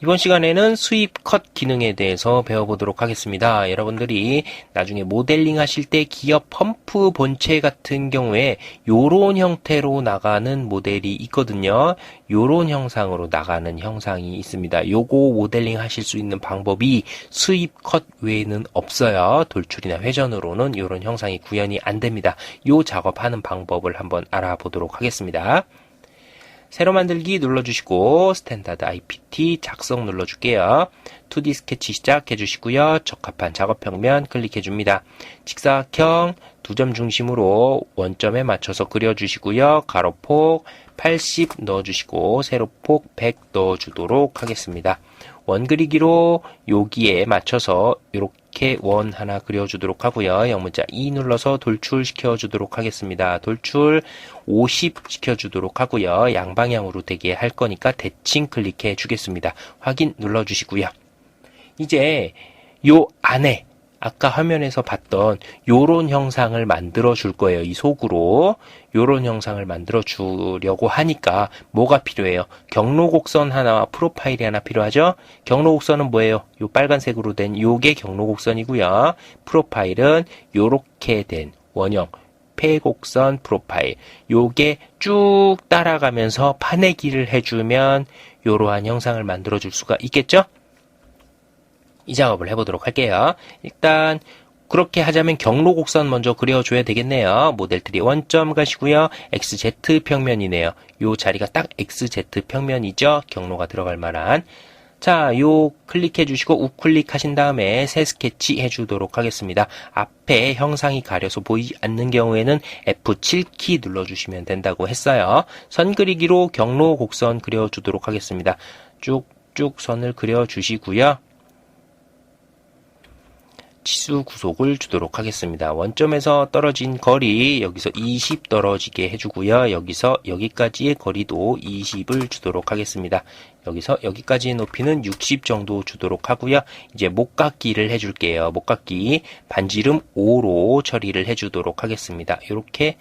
이번 시간에는 스윕 컷 기능에 대해서 배워보도록 하겠습니다. 여러분들이 나중에 모델링 하실 때 기어 펌프 본체 같은 경우에 요런 형태로 나가는 모델이 있거든요. 요런 형상으로 나가는 형상이 있습니다. 요거 모델링 하실 수 있는 방법이 스윕 컷 외에는 없어요. 돌출이나 회전으로는 요런 형상이 구현이 안 됩니다. 요 작업하는 방법을 한번 알아보도록 하겠습니다. 새로 만들기 눌러주시고 스탠다드 IPT 작성 눌러줄게요. 2D 스케치 시작해 주시고요. 적합한 작업평면 클릭해 줍니다. 직사각형 두 점 중심으로 원점에 맞춰서 그려주시고요. 가로폭 80 넣어주시고 세로폭 100 넣어주도록 하겠습니다. 원 그리기로 여기에 맞춰서 이렇게 원 하나 그려주도록 하고요. 영문자 E 눌러서 돌출 시켜 주도록 하겠습니다. 돌출 50 시켜주도록 하고요. 양방향으로 되게 할 거니까 대칭 클릭해 주겠습니다. 확인 눌러주시고요. 이제 요 안에 아까 화면에서 봤던 요런 형상을 만들어 줄 거예요. 이 속으로 요런 형상을 만들어 주려고 하니까 뭐가 필요해요? 경로 곡선 하나와 프로파일이 하나 필요하죠? 경로 곡선은 뭐예요? 요 빨간색으로 된 요게 경로 곡선이고요. 프로파일은 요렇게 된 원형 폐곡선 프로파일 요게 쭉 따라가면서 파내기를 해주면 요러한 형상을 만들어 줄 수가 있겠죠? 이 작업을 해보도록 할게요. 일단 그렇게 하자면 경로 곡선 먼저 그려줘야 되겠네요. 모델 트리 원점 가시고요. XZ 평면이네요. 요 자리가 딱 XZ 평면이죠. 경로가 들어갈 만한. 자, 요 클릭해 주시고 우클릭 하신 다음에 새 스케치 해 주도록 하겠습니다. 앞에 형상이 가려서 보이지 않는 경우에는 F7키 눌러 주시면 된다고 했어요. 선 그리기로 경로 곡선 그려 주도록 하겠습니다. 쭉쭉 선을 그려 주시고요. 치수 구속을 주도록 하겠습니다. 원점에서 떨어진 거리 여기서 20 떨어지게 해주고요. 여기서 여기까지의 거리도 20을 주도록 하겠습니다. 여기서 여기까지의 높이는 60 정도 주도록 하고요. 이제 목깎기를 해줄게요. 목깎기 반지름 5로 처리를 해주도록 하겠습니다. 이렇게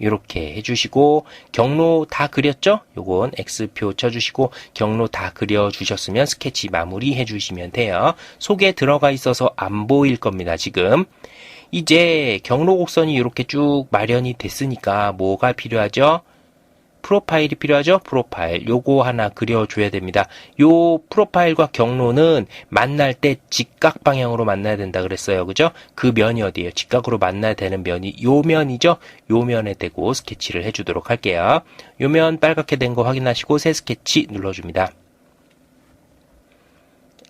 이렇게 해주시고 경로 다 그렸죠? 요건 X표 쳐주시고 경로 다 그려주셨으면 스케치 마무리 해주시면 돼요. 속에 들어가 있어서 안 보일 겁니다. 지금 이제 경로 곡선이 이렇게 쭉 마련이 됐으니까 뭐가 필요하죠? 프로파일이 필요하죠? 프로파일. 요거 하나 그려줘야 됩니다. 요 프로파일과 경로는 만날 때 직각 방향으로 만나야 된다 그랬어요. 그죠? 그 면이 어디예요? 직각으로 만나야 되는 면이 요 면이죠? 요 면에 대고 스케치를 해주도록 할게요. 요 면 빨갛게 된 거 확인하시고 새 스케치 눌러줍니다.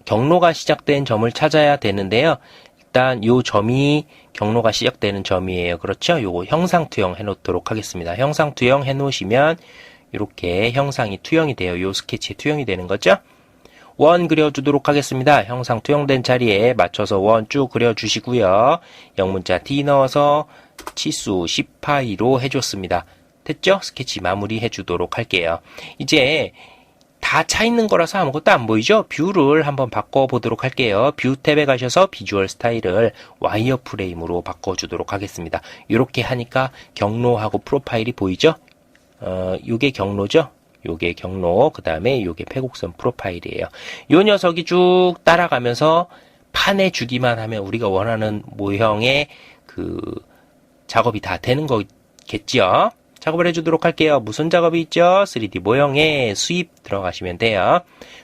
경로가 시작된 점을 찾아야 되는데요. 일단 요 점이 경로가 시작되는 점이에요. 그렇죠? 요거 형상 투영 해 놓도록 하겠습니다. 형상 투영 해 놓으시면 이렇게 형상이 투영이 돼요. 요 스케치에 투영이 되는 거죠? 원 그려주도록 하겠습니다. 형상 투영된 자리에 맞춰서 원 쭉 그려주시고요. 영문자 D 넣어서 치수 10파이로 해줬습니다. 됐죠? 스케치 마무리 해주도록 할게요. 이제 다 차 있는 거라서 아무것도 안 보이죠? 뷰를 한번 바꿔보도록 할게요. 뷰 탭에 가셔서 비주얼 스타일을 와이어 프레임으로 바꿔주도록 하겠습니다. 이렇게 하니까 경로하고 프로파일이 보이죠? 어, 요게 경로죠? 요게 경로, 그 다음에 요게 폐곡선 프로파일이에요. 요 녀석이 쭉 따라가면서 판에 주기만 하면 우리가 원하는 모형의 그 작업이 다 되는 거겠죠? 작업을 해주도록 할게요. 무슨 작업이 있죠? 3D 모형에 수입 들어가시면 돼요.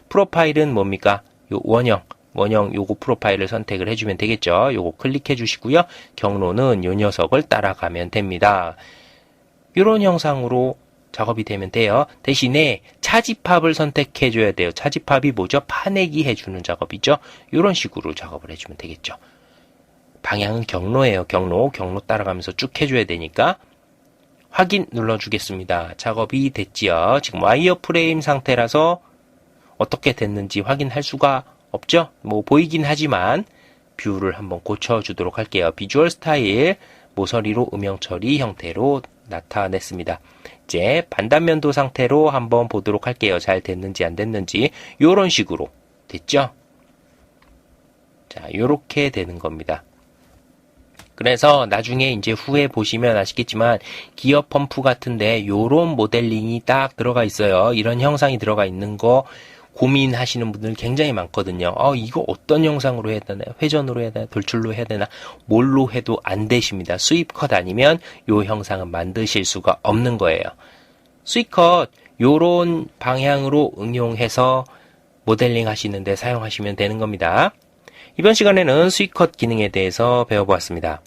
프로파일은 뭡니까? 요 원형. 원형 요거 프로파일을 선택을 해주면 되겠죠. 요거 클릭해 주시고요. 경로는 요 녀석을 따라가면 됩니다. 이런 형상으로 작업이 되면 돼요. 대신에 차집합을 선택해 줘야 돼요. 차집합이 뭐죠? 파내기 해주는 작업이죠. 이런 식으로 작업을 해주면 되겠죠. 방향은 경로예요. 경로. 경로 따라가면서 쭉 해줘야 되니까 확인 눌러주겠습니다. 작업이 됐지요. 지금 와이어 프레임 상태라서 어떻게 됐는지 확인할 수가 없죠? 뭐 보이긴 하지만 뷰를 한번 고쳐주도록 할게요. 비주얼 스타일 모서리로 음영 처리 형태로 나타냈습니다. 이제 반단면도 상태로 한번 보도록 할게요. 잘 됐는지 안 됐는지 이런 식으로 됐죠? 자, 이렇게 되는 겁니다. 그래서 나중에 이제 후에 보시면 아시겠지만 기어 펌프 같은데 요런 모델링이 딱 들어가 있어요. 이런 형상이 들어가 있는 거 고민하시는 분들 굉장히 많거든요. 어, 이거 어떤 영상으로 해야 되나? 회전으로 해야 되나? 돌출로 해야 되나? 뭘로 해도 안 되십니다. 수입컷 아니면 요 형상은 만드실 수가 없는 거예요. 수입컷 요런 방향으로 응용해서 모델링 하시는데 사용하시면 되는 겁니다. 이번 시간에는 수입컷 기능에 대해서 배워보았습니다.